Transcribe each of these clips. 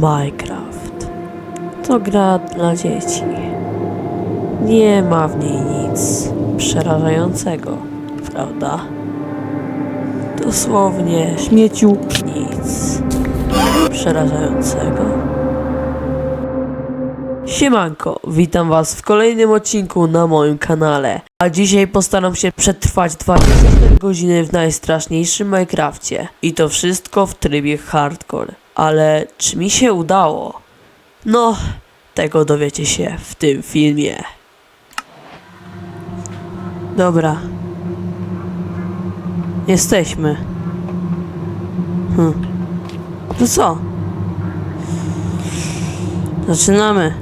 Minecraft to gra dla dzieci. Nie ma w niej nic przerażającego, prawda? Dosłownie Śmieciu. nic przerażającego. Siemanko, witam was w kolejnym odcinku na moim kanale. A dzisiaj postaram się przetrwać 24 godziny w najstraszniejszym Minecrafcie. I to wszystko w trybie hardcore. Ale czy mi się udało? No, tego dowiecie się w tym filmie. Dobra. Jesteśmy. Hm. To co? Zaczynamy.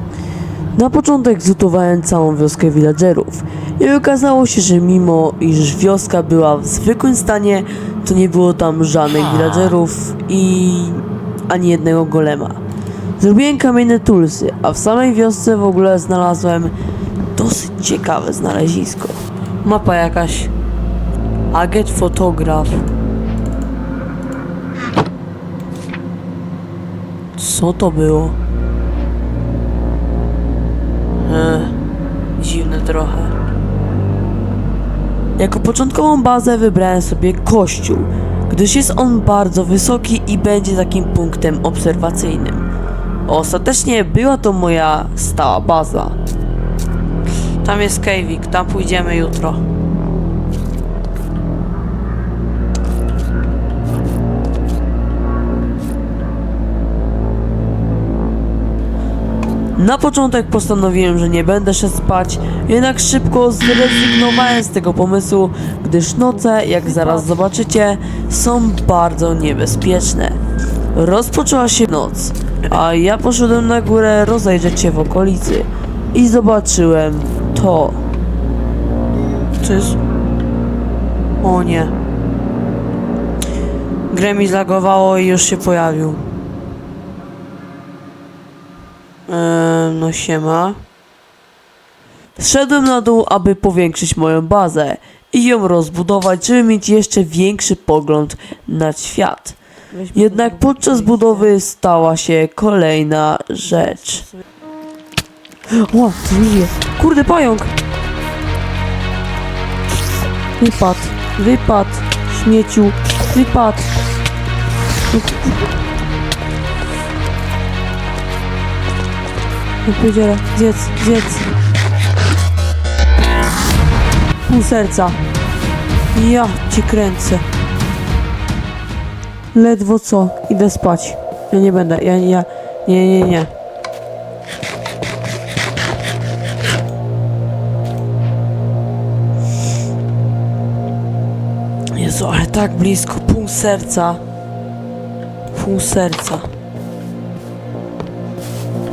Na początek zlutowałem całą wioskę villagerów i okazało się, że mimo iż wioska była w zwykłym stanie, to nie było tam żadnych villagerów i ani jednego golema. Zrobiłem kamienne tulsy, a w samej wiosce w ogóle znalazłem dosyć ciekawe znalezisko. Mapa jakaś. Agent fotograf. Co to było? Eee, dziwne trochę. Jako początkową bazę wybrałem sobie kościół, gdyż jest on bardzo wysoki i będzie takim punktem obserwacyjnym. Ostatecznie była to moja stała baza. Tam jest Kejwik, tam pójdziemy jutro. Na początek postanowiłem, że nie będę szedł spać, jednak szybko zrezygnowałem z tego pomysłu, gdyż noce, jak zaraz zobaczycie, są bardzo niebezpieczne. Rozpoczęła się noc, a ja poszedłem na górę rozejrzeć się w okolicy i zobaczyłem to. Jest? O nie. Grę mi zlagowało i już się pojawił. Eee, no siema. Zszedłem na dół, aby powiększyć moją bazę i ją rozbudować, żeby mieć jeszcze większy pogląd na świat. Jednak podczas budowy stała się kolejna rzecz. O, zmienię. Kurde, pająk! Wypad, wypad, śmieciu, wypad. Ja powiedziałem, zjedz, zjedz. Pół serca. Ja cię kręcę. Ledwo co, idę spać. Ja nie będę, ja, ja, nie, nie, nie. Jezu, ale tak blisko, pół serca. Pół serca.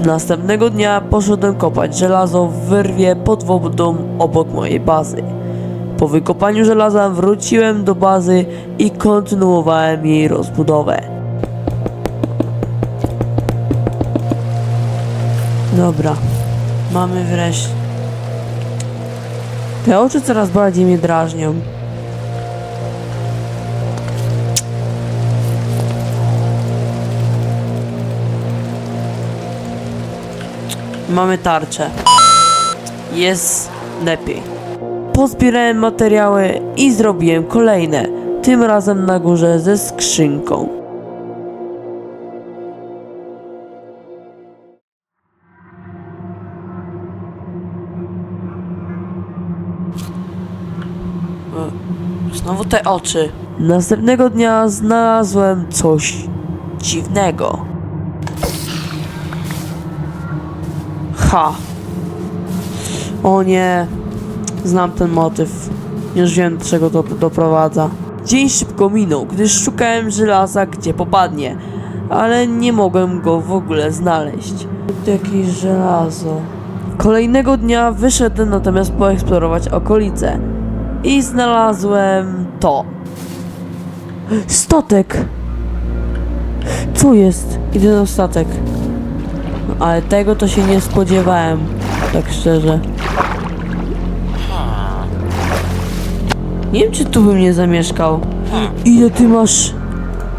Następnego dnia poszedłem kopać żelazo w wyrwie pod wodą obok mojej bazy. Po wykopaniu żelaza wróciłem do bazy i kontynuowałem jej rozbudowę. Dobra, mamy wreszcie. Te oczy coraz bardziej mnie drażnią. Mamy tarczę. Jest lepiej. Pozbierałem materiały i zrobiłem kolejne. Tym razem na górze ze skrzynką. E, Znowu te oczy. Następnego dnia znalazłem coś dziwnego. Ha. O nie. Znam ten motyw. Już wiem, do czego to doprowadza. Dzień szybko minął, gdyż szukałem żelaza, gdzie popadnie. Ale nie mogłem go w ogóle znaleźć. Jakieś żelazo. Kolejnego dnia wyszedłem natomiast poeksplorować okolice. I znalazłem to. Statek! Co jest? Idę na statek. Ale tego to się nie spodziewałem, tak szczerze. Nie wiem, czy tu bym nie zamieszkał. Ile ty masz?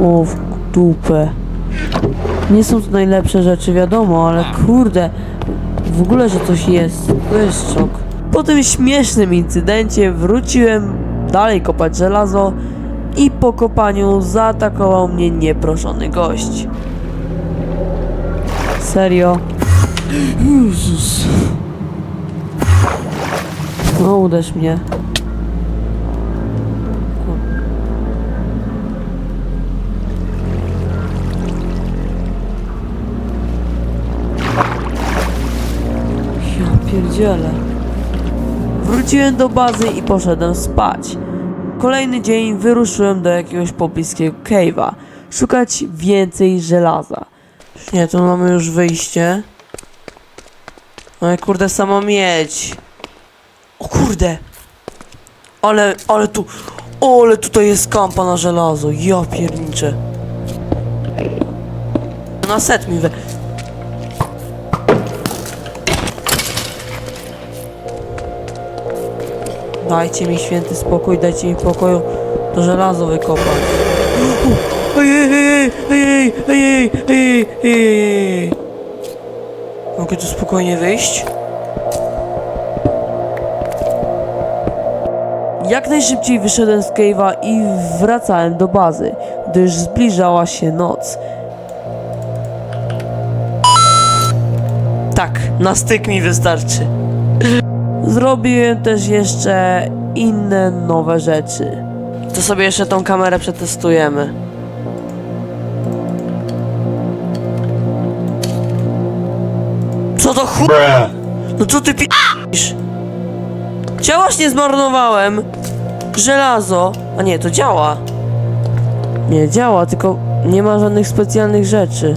O, w dupę. Nie są to najlepsze rzeczy, wiadomo, ale kurde, w ogóle, że coś jest, to jest szok. Po tym śmiesznym incydencie wróciłem dalej kopać żelazo i po kopaniu zaatakował mnie nieproszony gość. Serio? Jezus. No, uderz mnie. Ja pierdzielę. Wróciłem do bazy i poszedłem spać. Kolejny dzień wyruszyłem do jakiegoś pobliskiego cave'a. Szukać więcej żelaza. Nie, tu mamy już wyjście. Ale kurde, sama miedź. O kurde! Ale, ale tu... Ale tutaj jest kampa na żelazo. Ja pierniczę. Na set mi we... Dajcie mi święty spokój, dajcie mi pokoju to żelazo wykopać. Ej, ej, ej, ej, ej, ej, ej, ej. Mogę tu spokojnie wyjść? Jak najszybciej wyszedłem z cave'a i wracałem do bazy, gdyż zbliżała się noc. Tak, na styk mi wystarczy. Zrobiłem też jeszcze inne nowe rzeczy. To sobie jeszcze tą kamerę przetestujemy. Co to chu... No co ty pi***isz? Działaś nie zmarnowałem! Żelazo! A nie, to działa. Nie, działa, tylko nie ma żadnych specjalnych rzeczy.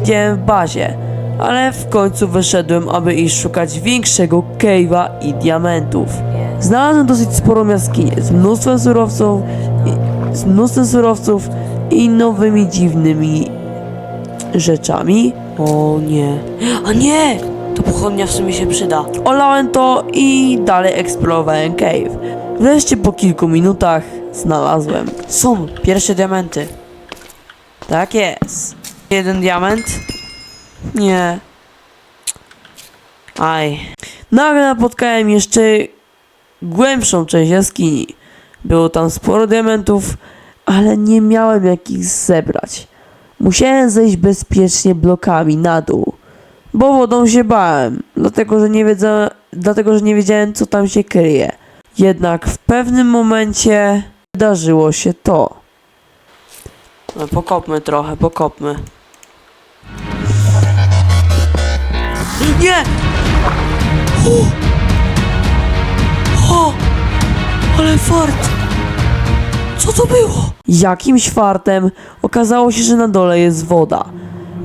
Widziałem w bazie, ale w końcu wyszedłem, aby iść szukać większego cave'a i diamentów. Znalazłem dosyć sporą jaskinię z mnóstwem surowców, i, z mnóstwem surowców i nowymi dziwnymi rzeczami. O nie. A nie! To pochodnia w sumie się przyda. Olałem to i dalej eksplorowałem cave. Wreszcie po kilku minutach znalazłem. Są pierwsze diamenty. Tak jest. Jeden diament. Nie. Aj. Nagle napotkałem jeszcze głębszą część jaskini. Było tam sporo diamentów, ale nie miałem jak ich zebrać. Musiałem zejść bezpiecznie blokami na dół, bo wodą się bałem, dlatego że nie, wiedza, dlatego, że nie wiedziałem co tam się kryje. Jednak w pewnym momencie wydarzyło się to. No, pokopmy trochę, pokopmy. Nie! O! O! Ale fart! Co to było? Jakimś fartem okazało się, że na dole jest woda.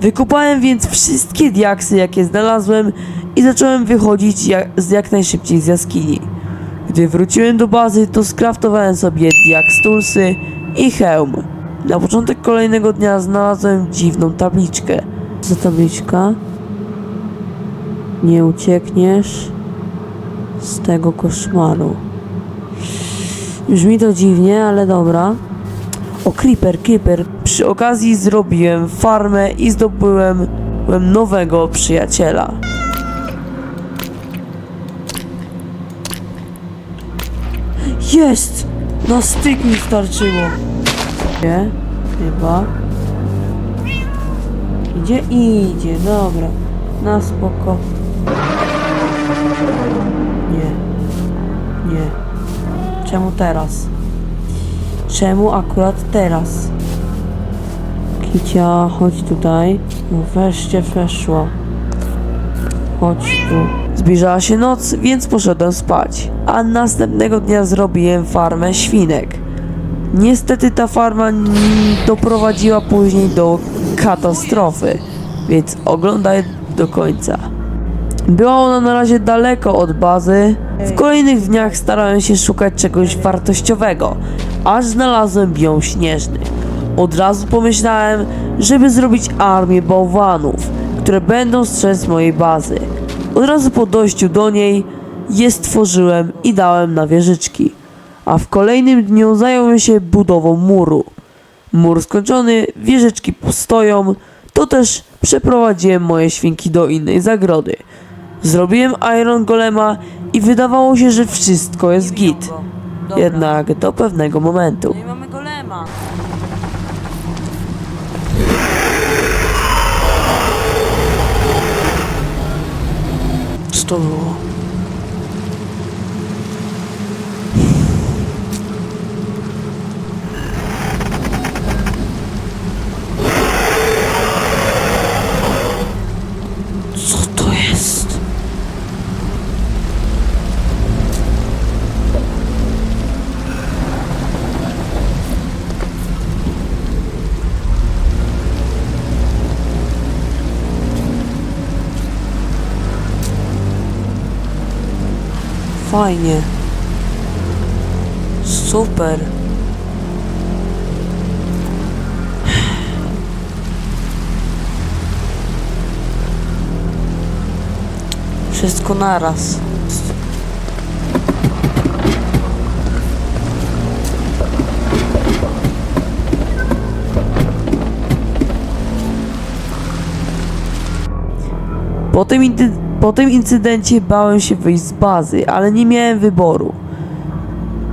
Wykopałem więc wszystkie diaksy, jakie znalazłem i zacząłem wychodzić jak, jak najszybciej z jaskini. Gdy wróciłem do bazy, to skraftowałem sobie diaks tulsy i hełm. Na początek kolejnego dnia znalazłem dziwną tabliczkę. Co tabliczka? Nie uciekniesz z tego koszmaru. Brzmi to dziwnie, ale dobra. O, creeper, creeper. Przy okazji zrobiłem farmę i zdobyłem byłem nowego przyjaciela. Jest! Na styk mi starczyło. Nie? Chyba. Idzie? Idzie, dobra. Na spoko. Nie. Nie. Czemu teraz? Czemu akurat teraz? Kicia, chodź tutaj. No wreszcie weszło. Chodź tu. Zbliżała się noc, więc poszedłem spać. A następnego dnia zrobiłem farmę świnek. Niestety ta farma doprowadziła później do katastrofy, więc oglądaj do końca. Była ona na razie daleko od bazy. W kolejnych dniach starałem się szukać czegoś wartościowego, aż znalazłem biom śnieżny. Od razu pomyślałem, żeby zrobić armię bałwanów, które będą strzec mojej bazy. Od razu po dojściu do niej je stworzyłem i dałem na wieżyczki, a w kolejnym dniu zająłem się budową muru. Mur skończony, wieżyczki stoją, to też przeprowadziłem moje świnki do innej zagrody. Zrobiłem Iron Golema i wydawało się, że wszystko jest git. Jednak do pewnego momentu. No i mamy golema. Co to było? Fajnie. Super. Wszystko naraz. Po tym, incy- po tym incydencie bałem się wyjść z bazy, ale nie miałem wyboru.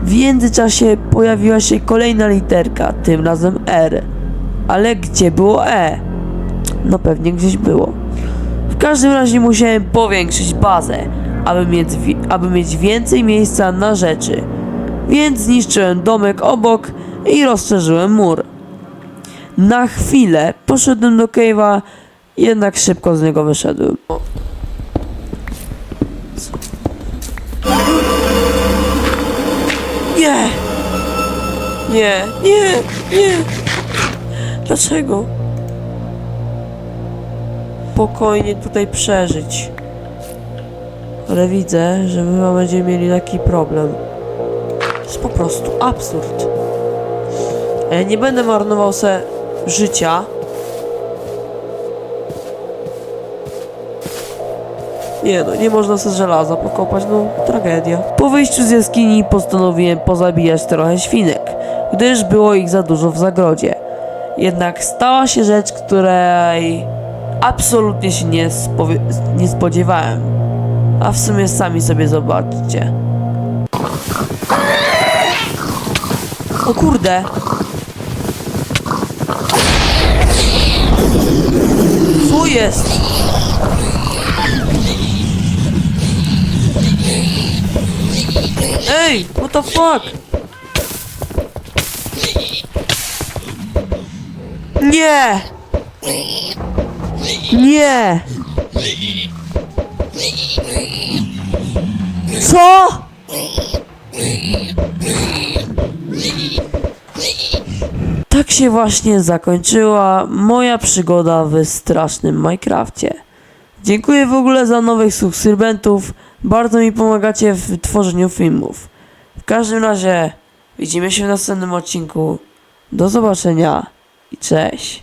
W międzyczasie pojawiła się kolejna literka, tym razem R. Ale gdzie było E? No pewnie gdzieś było. W każdym razie musiałem powiększyć bazę, aby mieć, aby mieć więcej miejsca na rzeczy. Więc zniszczyłem domek obok i rozszerzyłem mur. Na chwilę poszedłem do cave'a, jednak szybko z niego wyszedłem. Nie! Nie, nie, nie! Dlaczego? Spokojnie tutaj przeżyć. Ale widzę, że my będziemy mieli taki problem. To jest po prostu absurd. Ja nie będę marnował se życia. Nie no, nie można se żelaza pokopać, no tragedia. Po wyjściu z jaskini postanowiłem pozabijać trochę świnek, gdyż było ich za dużo w zagrodzie. Jednak stała się rzecz, której absolutnie się nie, nie spodziewałem. A w sumie sami sobie zobaczcie. O kurde! Co jest? Ej, what the fuck? Nie! Nie! Co? Tak się właśnie zakończyła moja przygoda w strasznym Minecrafcie. Dziękuję w ogóle za nowych subskrybentów. Bardzo mi pomagacie w tworzeniu filmów. W każdym razie widzimy się w następnym odcinku. Do zobaczenia i cześć.